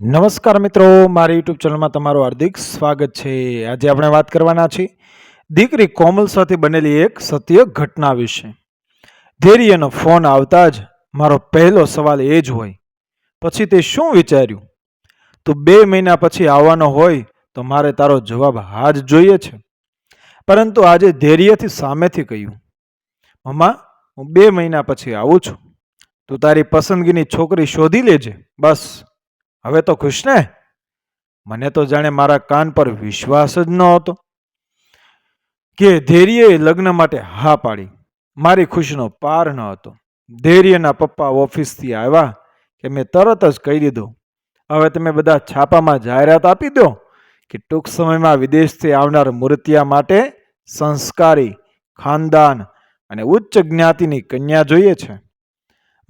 નમસ્કાર મિત્રો, મારી યુટ્યુબ ચેનલમાં તમારું હાર્દિક સ્વાગત છે. આજે આપણે વાત કરવાના છીએ દીકરી કોમલ સાથે બનેલી એક સત્ય ઘટના વિશે. ધૈર્યનો ફોન આવતા જ મારો પહેલો સવાલ એ જ હોય, પછી તે શું વિચાર્યું? તું બે મહિના પછી આવવાનો હોય તો મારે તારો જવાબ હા જ જોઈએ છે. પરંતુ આજે ધૈર્યથી સામેથી કહ્યું, મમ્મા, હું બે મહિના પછી આવું છું. તું તારી પસંદગીની છોકરી શોધી લેજે, બસ. હવે તો ખુશ ને? મને તો જાણે મારા કાન પર વિશ્વાસ જ ન હતો કે ધૈર્યએ લગ્ન માટે હા પાડી. મારી ખુશીનો પાર ન હતો. ધૈર્યના પપ્પા ઓફિસથી આવ્યા કે મેં તરત જ કહી દીધું, હવે તમે બધા છાપામાં જાહેરાત આપી દો કે ટૂંક સમયમાં વિદેશથી આવનાર મૂર્તિયા માટે સંસ્કારી, ખાનદાન અને ઉચ્ચ જ્ઞાતિની કન્યા જોઈએ છે.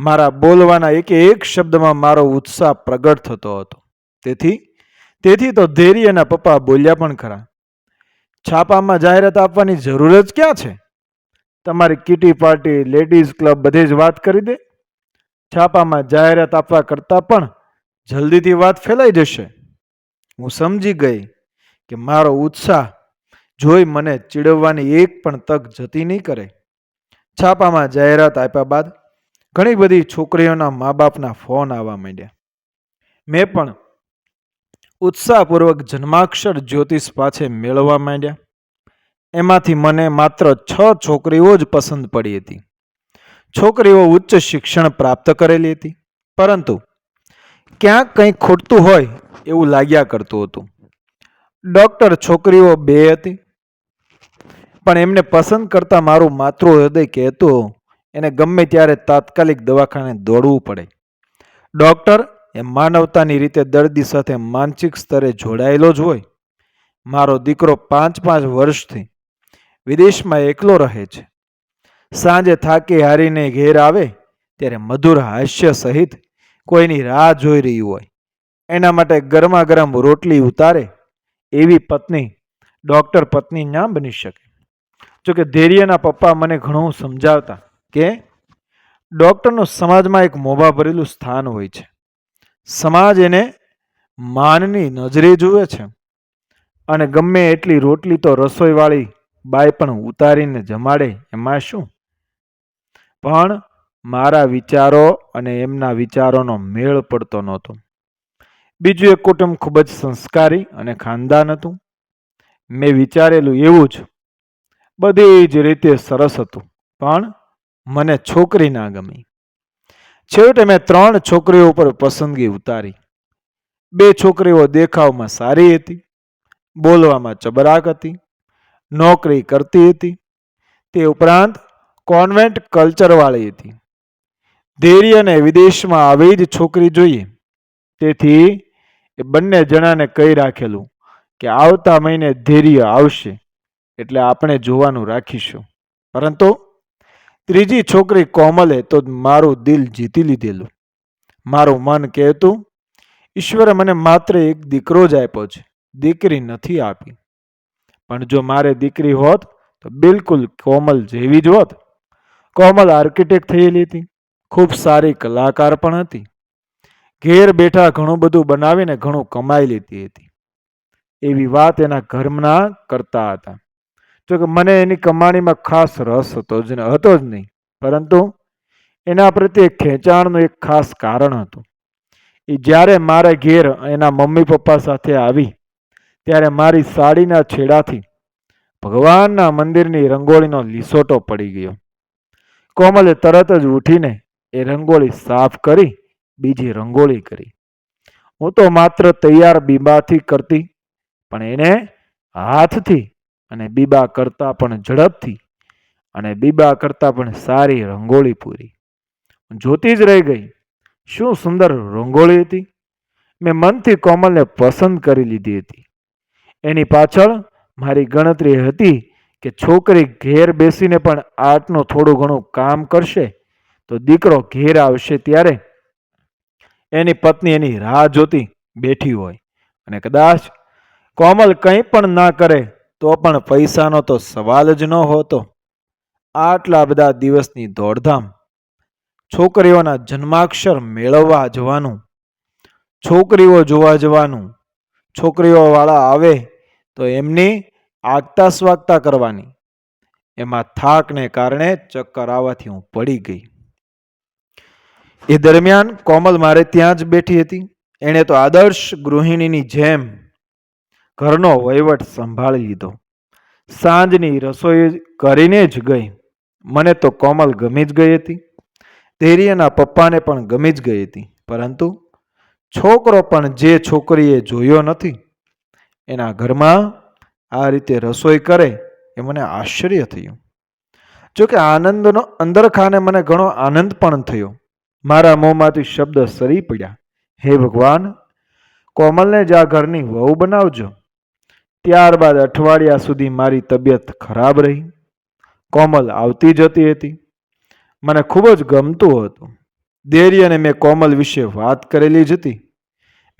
મારા બોલવાના એક એક શબ્દમાં મારો ઉત્સાહ પ્રગટ થતો હતો. તેથી તેથી તો ધૈર્યના પપ્પા બોલ્યા પણ ખરા. છાપામાં જાહેરાત આપવાની જરૂર જ ક્યાં છે? તમારી કીટી પાર્ટી, લેડીઝ ક્લબ બધે જ વાત કરી દે. છાપામાં જાહેરાત આપવા કરતાં પણ જલ્દીથી વાત ફેલાઈ જશે. હું સમજી ગઈ કે મારો ઉત્સાહ જોઈ મને ચીડવવાની એક પણ તક જતી નહીં કરે. છાપામાં જાહેરાત આપ્યા બાદ ઘણી બધી છોકરીઓના મા બાપના ફોન આવવા માંડ્યા. મેં પણ ઉત્સાહપૂર્વક જન્માક્ષર જ્યોતિષ પાછે મેળવવા માંડ્યા. એમાંથી મને માત્ર છ છોકરીઓ જ પસંદ પડી હતી. છોકરીઓ ઉચ્ચ શિક્ષણ પ્રાપ્ત કરેલી હતી, પરંતુ ક્યાંક કંઈ ખૂટતું હોય એવું લાગ્યા કરતું હતું. ડૉક્ટર છોકરીઓ બે હતી, પણ એમને પસંદ કરતા મારું માતૃ હૃદય કહેતું એને ગમે ત્યારે તાત્કાલિક દવાખાને દોડવું પડે. ડૉક્ટર એ માનવતાની રીતે દર્દી સાથે માનસિક સ્તરે જોડાયેલો જ હોય. મારો દીકરો પાંચ પાંચ વર્ષથી વિદેશમાં એકલો રહે છે. સાંજે થાકી હારીને ઘેર આવે ત્યારે મધુર હાસ્ય સહિત કોઈની રાહ જોઈ રહી હોય. એના માટે ગરમા ગરમ રોટલી ઉતારે એવી પત્ની ડૉક્ટર પત્ની ના બની શકે. જોકે ધૈર્યના પપ્પા મને ઘણું સમજાવતા કે ડૉક્ટરનું સમાજમાં એક મોભા ભરેલું સ્થાન હોય છે. સમાજ એને માનની નજરે જુએ છે અને ગમે એટલી રોટલી તો રસોઈવાળી બાય પણ ઉતારીને જમાડે, એમાં શું? પણ મારા વિચારો અને એમના વિચારોનો મેળ પડતો નહોતો. બીજું એક કુટુંબ ખૂબ જ સંસ્કારી અને ખાનદાન હતું. મેં વિચારેલું એવું જ. બધી જ રીતે સરસ હતું. પણ મને છોકરી ના ગમી. છેવટે મેં ત્રણ છોકરીઓ ઉપર પસંદગી ઉતારી. બે છોકરીઓ દેખાવમાં સારી હતી, બોલવામાં ચબરાક હતી, નોકરી કરતી હતી, તે ઉપરાંત કોન્વેન્ટ કલ્ચરવાળી હતી. ધૈર્યને વિદેશમાં આવી જ છોકરી જોઈએ. તેથી એ બંને જણાને કહી રાખેલું કે આવતા મહિને ધૈર્ય આવશે, એટલે આપણે જોવાનું રાખીશું. પરંતુ ત્રીજી છોકરી કોમલે તો મારું દિલ જીતી લીધેલું. મારું મન કહેતું, ઈશ્વરે મને માત્ર એક દીકરો જ આપ્યો છે, દીકરી નથી આપી. પણ જો મારે દીકરી હોત, તો બિલકુલ કોમલ જેવી જ હોત. કોમલ આર્કિટેક્ટ થયેલી હતી, ખૂબ સારી કલાકાર પણ હતી. ઘેર બેઠા ઘણું બધું બનાવીને ઘણું કમાઈ લેતી હતી. એવી વાત એના ઘરના કરતા હતા. જો કે મને એની કમાણીમાં ખાસ રસ હતો જ હતો જ નહીં. પરંતુ એના પ્રત્યે ખેંચાણનું એક ખાસ કારણ હતું. એ જ્યારે મારે ઘેર એના મમ્મી પપ્પા સાથે આવી, ત્યારે મારી સાડીના છેડાથી ભગવાનના મંદિરની રંગોળીનો લીસોટો પડી ગયો. કોમલે તરત જ ઉઠીને એ રંગોળી સાફ કરી, બીજી રંગોળી કરી. હું તો માત્ર તૈયાર બીબાથી કરતી, પણ એને હાથથી અને બીબા કરતાં પણ ઝડપથી અને બીબા કરતાં પણ સારી રંગોળી પૂરી. જોતી જ રહી ગઈ શું સુંદર રંગોળી હતી? મેં મનથી કોમલને પસંદ કરી લીધી હતી. એની પાછળ મારી ગણતરી હતી કે છોકરી ઘેર બેસીને પણ આર્ટનું થોડું ઘણું કામ કરશે તો દીકરો ઘેર આવશે ત્યારે એની પત્ની એની રાહ જોતી બેઠી હોય અને કદાચ કોમલ કંઈ પણ ના કરે તો પણ પૈસાનો તો સવાલ જ ન હોતો. આટલા બધા દિવસની દોડધામ. છોકરીઓના જન્માક્ષર મેળવવા જવાનું. છોકરીઓ જોવા જવાનું. છોકરીઓવાળા આવે તો એમની આગતા સ્વાગતા કરવાની. એમાં થાકને કારણે ચક્કર આવવાથી હું પડી ગઈ. એ દરમિયાન કોમલ મારે ત્યાં જ બેઠી હતી. એણે તો આદર્શ ગૃહિણીની જેમ ઘરનો વહીવટ સંભાળી લીધો. સાંજની રસોઈ કરીને જ ગઈ. મને તો કોમલ ગમી જ ગઈ હતી. ધૈર્યના પપ્પાને પણ ગમી જ ગઈ હતી. પરંતુ છોકરો પણ જે છોકરીએ જોયો નથી, એના ઘરમાં આ રીતે રસોઈ કરે એ મને આશ્ચર્ય થયું. જોકે આનંદનો અંદરખાને મને ઘણો આનંદ પણ થયો. મારા મોંમાંથી શબ્દ સરી પડ્યા. હે ભગવાન, કોમલને જ આ ઘરની વહુ બનાવજો. ત્યારબાદ અઠવાડિયા સુધી મારી તબિયત ખરાબ રહી. કોમલ આવતી જતી હતી. મને ખૂબ જ ગમતું હતું. દેરી અને મેં કોમલ વિશે વાત કરેલી જ હતી.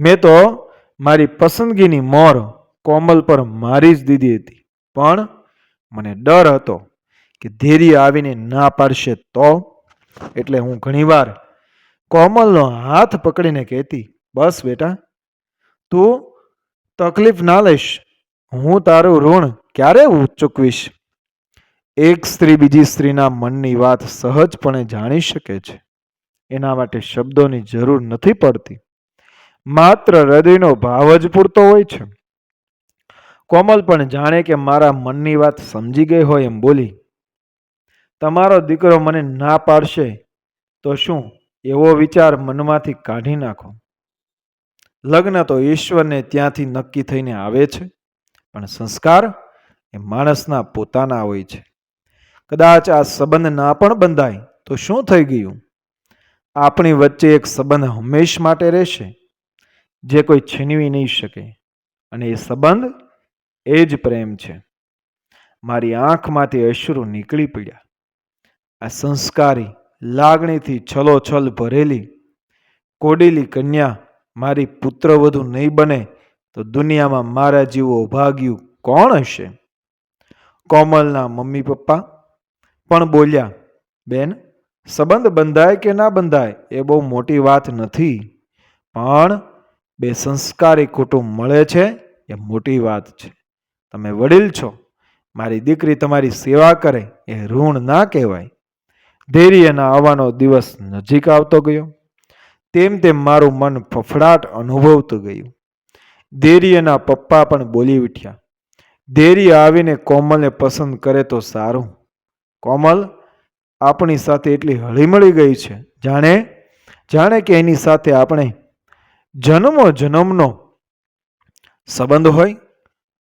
મેં તો મારી પસંદગીની મોર કોમલ પર મારી જ દીધી હતી. પણ મને ડર હતો કે ધેરી આવીને ના પાડશે તો? એટલે હું ઘણીવાર કોમલનો હાથ પકડીને કહેતી, બસ બેટા, તું તકલીફ ના લઈશ. હું તારું ઋણ ક્યારે ચૂકવીશ એક સ્ત્રી બીજી સ્ત્રીના મનની વાત સહજપણે જાણી શકે છે. એના માટે શબ્દોની જરૂર નથી પડતી. માત્ર હૃદયનો ભાવ જ પૂરતો હોય છે. કોમલ પણ જાણે કે મારા મનની વાત સમજી ગઈ હોય એમ બોલી, તમારો દીકરો મને ના પાડશે તો શું એવો વિચાર મનમાંથી કાઢી નાખો? લગ્ન તો ઈશ્વરને ત્યાંથી નક્કી થઈને આવે છે. પણ સંસ્કાર એ માણસના પોતાના હોય છે. કદાચ આ સંબંધ ના પણ બંધાય, તો શું થઈ ગયું? આપણી વચ્ચે એક સંબંધ હંમેશ માટે રહેશે, જે કોઈ છીનવી નહીં શકે. અને એ સંબંધ એ જ પ્રેમ છે. મારી આંખમાંથી અશ્રુ નીકળી પડ્યા. આ સંસ્કારી, લાગણીથી છલોછલ ભરેલી, કોડેલી કન્યા મારી પુત્રવધુ નહીં બને તો દુનિયામાં મારા જેવો ભાગ્યું કોણ હશે? કોમલના મમ્મી પપ્પા પણ બોલ્યા, બેન, સંબંધ બંધાય કે ના બંધાય એ બહુ મોટી વાત નથી. પણ બે સંસ્કારી કુટુંબ મળે છે એ મોટી વાત છે. તમે વડીલ છો. મારી દીકરી તમારી સેવા કરે એ ઋણ ના કહેવાય. ધૈર્યના આવવાનો દિવસ નજીક આવતો ગયો. તેમ તેમ મારું મન ફફડાટ અનુભવતું ગયું. ધૈર્યના પપ્પા પણ બોલી ઉઠ્યા. ધૈર્ય આવીને કોમલને પસંદ કરે તો સારું. કોમલ, આપણી સાથે એટલી હળીમળી ગઈ છે. જાણે જાણે કે એની સાથે આપણે જન્મો જન્મનો સંબંધ હોય.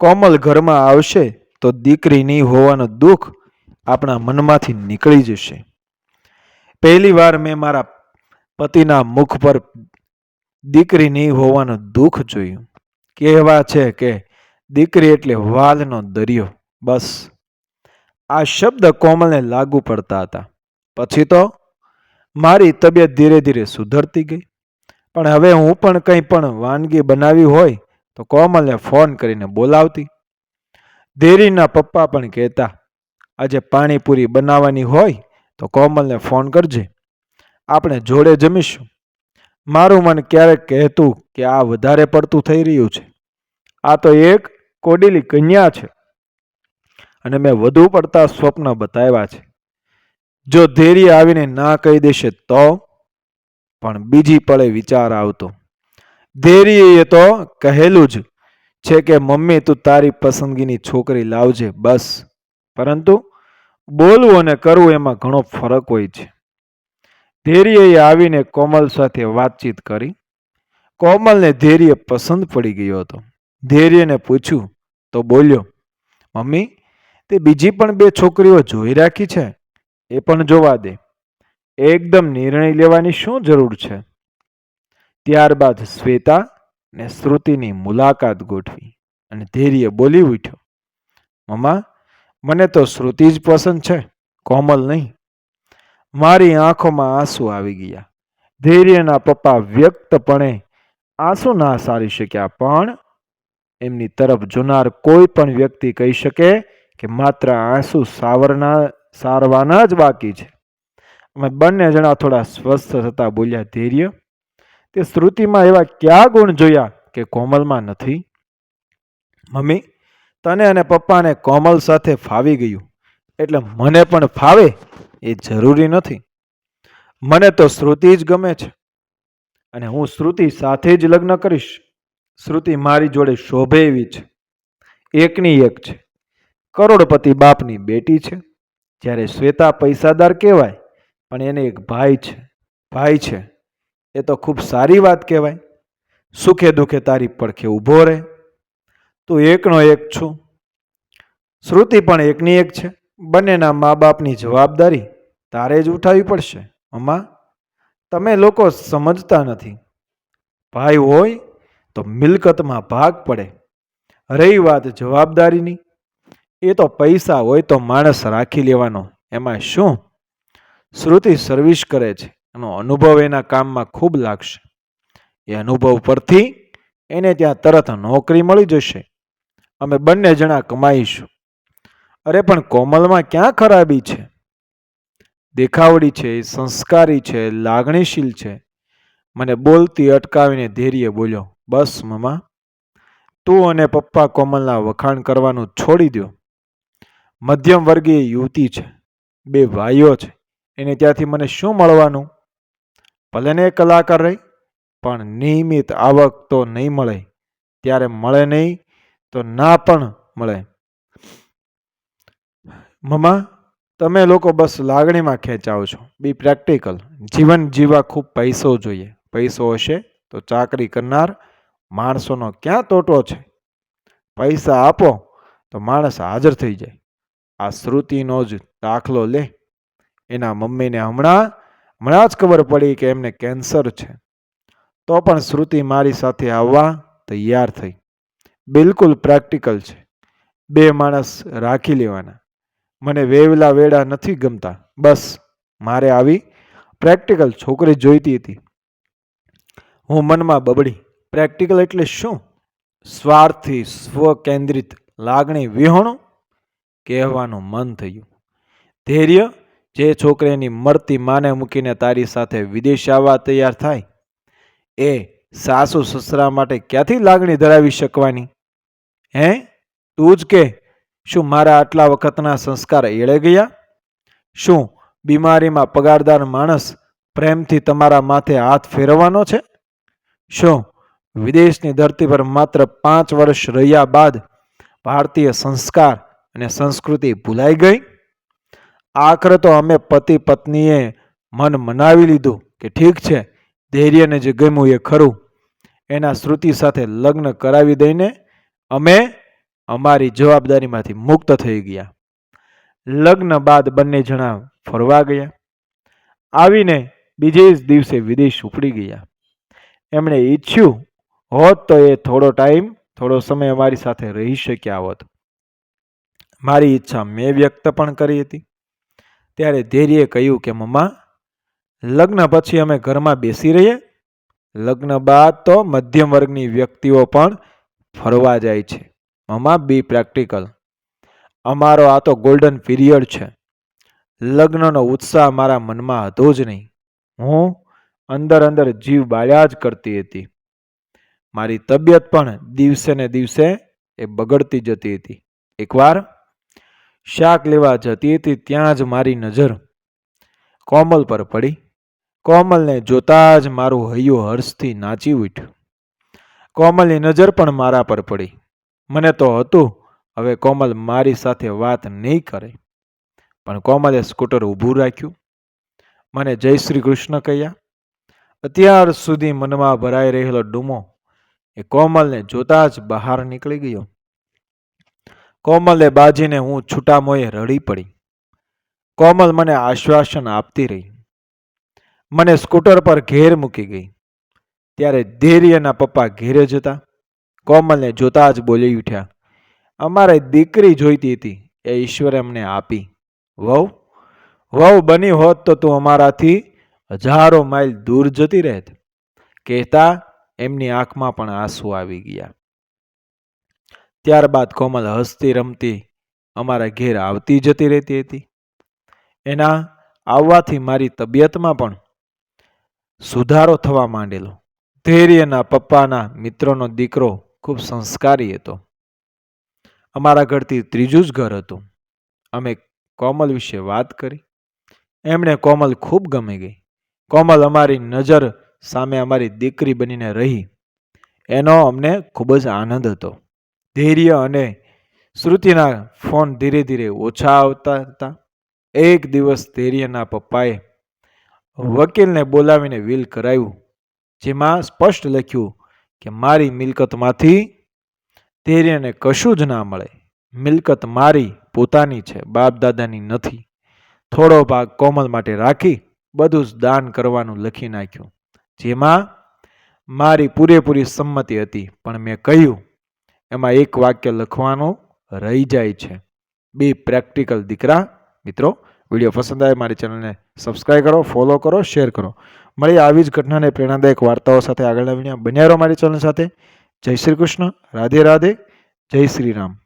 કોમલ ઘરમાં આવશે તો દીકરી નહીં હોવાનું દુઃખ આપણા મનમાંથી નીકળી જશે. પહેલી વાર મેં મારા પતિના મુખ પર દીકરી નહીં હોવાનું દુઃખ જોયું. કહેવા છે કે દીકરી એટલે વાલનો દરિયો. બસ. આ શબ્દ કોમલને લાગુ પડતા હતા. પછી તો મારી તબિયત ધીરે ધીરે સુધરતી ગઈ. પણ હવે હું પણ કંઈ પણ વાનગી બનાવી હોય તો કોમલને ફોન કરીને બોલાવતી. ધેરીના પપ્પા પણ કહેતા, આજે પાણીપુરી બનાવવાની હોય તો કોમલને ફોન કરજે. આપણે જોડે જમીશું. મારું મન ક્યારેક કહેતું કે આ વધારે પડતું થઈ રહ્યું છે. આ તો એક કોડીલી કન્યા છે. અને મેં વધુ પડતા સ્વપ્ન બતાવ્યા છે. જો ધેરી આવીને ના કહી દેશે તો? પણ બીજી પળે વિચાર આવતો. ધેરીએ તો કહેલું જ છે કે, મમ્મી, તું તારી પસંદગીની છોકરી લાવજે, બસ. પરંતુ બોલવું અને કરવું એમાં ઘણો ફરક હોય છે. ધૈર્યએ આવીને કોમલ સાથે વાતચીત કરી. કોમલને ધૈર્ય પસંદ પડી ગયો હતો. ધૈર્યને પૂછ્યું, તો બોલ્યો, મમ્મી, તે બીજી પણ બે છોકરીઓ જોઈ રાખી છે? એ પણ જોવા દે. એકદમ નિર્ણય લેવાની શું જરૂર છે? ત્યારબાદ શ્વેતા ને શ્રુતિની મુલાકાત ગોઠવી અને ધૈર્ય બોલી ઉઠ્યો, મમ્મા, મને તો શ્રુતિ જ પસંદ છે, કોમલ નહીં. મારી આંખોમાં આંસુ આવી ગયા. ધૈર્યના પપ્પા વ્યક્તપણે આંસુ ના સારી શક્યા, પણ એમની તરફ જોનાર કોઈ પણ વ્યક્તિ કહી શકે કે માત્ર આંસુ સાવરના, સારવાના જ બાકી છે. અમે બંને જણા થોડા સ્વસ્થ થતા બોલ્યા, ધૈર્ય, તે શ્રુતિમાં એવા કયા ગુણ જોયા કે કોમલમાં નથી? મમ્મી, તને અને પપ્પાને કોમલ સાથે ફાવી ગયું, એટલે મને પણ ફાવે. એ જરૂરી નથી. મને તો શ્રુતિ જ ગમે છે. અને હું શ્રુતિ સાથે જ લગ્ન કરીશ. શ્રુતિ મારી જોડે શોભે એવી છે. એકની એક છે. કરોડપતિ બાપની બેટી છે. જ્યારે શ્વેતા પૈસાદાર કહેવાય, પણ એને એક ભાઈ છે. ભાઈ છે. એ તો ખૂબ સારી વાત કહેવાય. સુખે દુઃખે તારી પડખે ઊભો રહે. તું એકનો એક છું. શ્રુતિ પણ એકની એક છે. બંનેના મા બાપની જવાબદારી તારે જ ઉઠાવવી પડશે, અમ્મા. તમે લોકો સમજતા નથી. ભાઈ હોય તો મિલકતમાં ભાગ પડે. રહી વાત જવાબદારીની. એ તો પૈસા હોય તો માણસ રાખી લેવાનો. એમાં શું? શ્રુતિ સર્વિસ કરે છે. એનો અનુભવ એના કામમાં ખૂબ લાગશે. એ અનુભવ પરથી એને ત્યાં તરત નોકરી મળી જશે. અમે બંને જણા કમાઈશું. અરે પણ કોમલમાં ક્યાં ખરાબી છે? દેખાવડી છે, સંસ્કારી છે, લાગણીશીલ છે. મને બોલતી અટકાવીને ધૈર્ય બોલ્યો, બસ મમા તું અને પપ્પા કોમલના વખાણ કરવાનું છોડી દો મધ્યમ વર્ગીય યુવતી છે, બે ભાઈઓ છે, એને ત્યાંથી મને શું મળવાનું? ભલે ને કલાકાર રહી, પણ નિયમિત આવક તો નહીં મળે. ત્યારે મળે નહીં તો ના પણ મળે. મમા તમે લોકો બસ લાગણીમાં ખેંચાવ છો. બી પ્રેક્ટિકલ જીવન જીવવા ખૂબ પૈસો જોઈએ. પૈસો હશે તો ચાકરી કરનાર માણસોનો ક્યાં તોટો છે? પૈસા આપો તો માણસ હાજર થઈ જાય. આ શ્રુતિનો જ દાખલો લે. એના મમ્મીને હમણાં હમણાં જ ખબર પડી કે એમને કેન્સર છે. તો પણ શ્રુતિ મારી સાથે આવવા તૈયાર થઈ. બિલકુલ પ્રેક્ટિકલ છે. બે માણસ રાખી લેવાના. મને વેવલા વેડા નથી ગમતા. બસ, મારે આવી પ્રેક્ટિકલ છોકરી જોઈતી હતી. હું મનમાં બબડી. પ્રેક્ટિકલ એટલે શું? સ્વાર્થી સ્વકેન્દ્રિત લાગણી વિહોણું કહેવાનું મન થયું. ધૈર્ય જે છોકરીની મરતી માને મૂકીને તારી સાથે વિદેશ આવવા તૈયાર થાય, એ સાસુ સસરા માટે ક્યાંથી લાગણી ધરાવી શકવાની? હે? તું જ કે શું મારા આટલા વખતના સંસ્કાર એળે ગયા? શું બીમારીમાં પગારદાર માણસ પ્રેમથી તમારા માથે હાથ ફેરવવાનો છે? શું વિદેશની ધરતી પર માત્ર પાંચ વર્ષ રહ્યા બાદ ભારતીય સંસ્કાર અને સંસ્કૃતિ ભૂલાઈ ગઈ? આખરે તો અમે પતિ પત્નીએ મન મનાવી લીધું કે ઠીક છે, ધૈર્યને જે ગમ્યું એ ખરું. એના શ્રુતિ સાથે લગ્ન કરાવી દઈને અમે અમારી જવાબદારીમાંથી મુક્ત થઈ ગયા. લગ્ન બાદ બંને જણા ફરવા ગયા. આવીને બીજે જ દિવસે વિદેશ ઉપડી ગયા. એમણે ઈચ્છ્યું હોત તો એ થોડો ટાઈમ, થોડો સમય અમારી સાથે રહી શક્યા હોત. મારી ઈચ્છા મેં વ્યક્ત પણ કરી હતી. ત્યારે ધૈર્યે કહ્યું કે, મમ્મા, લગ્ન પછી અમે ઘરમાં બેસી રહીએ. લગ્ન બાદ તો મધ્યમ વર્ગની વ્યક્તિઓ પણ ફરવા જાય છે. મમ્મા બી પ્રેક્ટિકલ અમારો આ તો ગોલ્ડન પીરિયડ છે. લગ્નનો ઉત્સાહ મારા મનમાં હતો જ નહીં. હું અંદર અંદર જીવ બાળ્યા જ કરતી હતી. મારી તબિયત પણ દિવસે ને દિવસે એ બગડતી જતી હતી. એકવાર શાક લેવા જતી હતી ત્યાં જ મારી નજર કોમલ પર પડી. કોમલને જોતા જ મારું હૈયું હર્ષથી નાચી ઉઠ્યું. કોમલની નજર પણ મારા પર પડી. મને તો હતું, હવે કોમલ મારી સાથે વાત નહીં કરે. પણ કોમલે સ્કૂટર ઊભું રાખ્યું. મને જય શ્રી કૃષ્ણ કહ્યા, અત્યાર સુધી મનમાં ભરાઈ રહેલો ડૂમો એ કોમલને જોતા જ બહાર નીકળી ગયો. કોમલે બાજીને હું છૂટામોએ રડી પડી. કોમલ મને આશ્વાસન આપતી રહી. મને સ્કૂટર પર ઘેર મૂકી ગઈ. ત્યારે ધૈર્યના પપ્પા ઘેરે જતા કોમલને જોતા જ બોલી ઉઠ્યા, અમારે દીકરી જોઈતી હતી, એ ઈશ્વરે અમને આપી. વહુ? વહુ બની હોત તો તું અમારાથી હજારો માઇલ દૂર જતી રહેત. કહેતા એમની આંખમાં પણ આંસુ આવી ગયા. ત્યારબાદ કોમલ હસતી રમતી અમારા ઘેર આવતી જતી રહેતી હતી. એના આવવાથી મારી તબિયતમાં પણ સુધારો થવા માંડેલો. ધૈર્યના પપ્પાના મિત્રોનો દીકરો ખૂબ સંસ્કારી હતો. અમારા ઘરથી ત્રીજું જ ઘર હતું. અમે કોમલ વિશે વાત કરી. એમણે કોમલ ખૂબ ગમી ગઈ. કોમલ અમારી નજર સામે અમારી દીકરી બનીને રહી. એનો અમને ખૂબ જ આનંદ હતો. ધૈર્ય અને શ્રુતિના ફોન ધીરે ધીરે ઓછા આવતા હતા. એક દિવસ ધૈર્યના પપ્પાએ વકીલને બોલાવીને વિલ કરાવ્યું જેમાં સ્પષ્ટ લખ્યું કે મારી મિલકતમાંથી તેરેને કશું જ ના મળે. મિલકત મારી, પોતાની છે બાપ દાદાની નથી. થોડો ભાગ કોમલ માટે રાખી, બધું જ દાન કરવાનું લખી નાખ્યું. જેમાં મારી પૂરેપૂરી સંમતિ હતી, પણ મેં કહ્યું, એમાં એક વાક્ય લખવાનું રહી જાય છે. બી પ્રેક્ટિકલ દીકરા, મિત્રો, વીડિયો પસંદ આવે, મારી ચેનલને સબસ્ક્રાઈબ કરો, ફોલો કરો, શેર કરો. મળી આવી જ ઘટનાને પ્રેરણાદાયક વાર્તાઓ સાથે આગળના વીડિયો બન્યા રહો મારી ચેનલ સાથે. જય શ્રી કૃષ્ણ. રાધે રાધે. જય શ્રી રામ.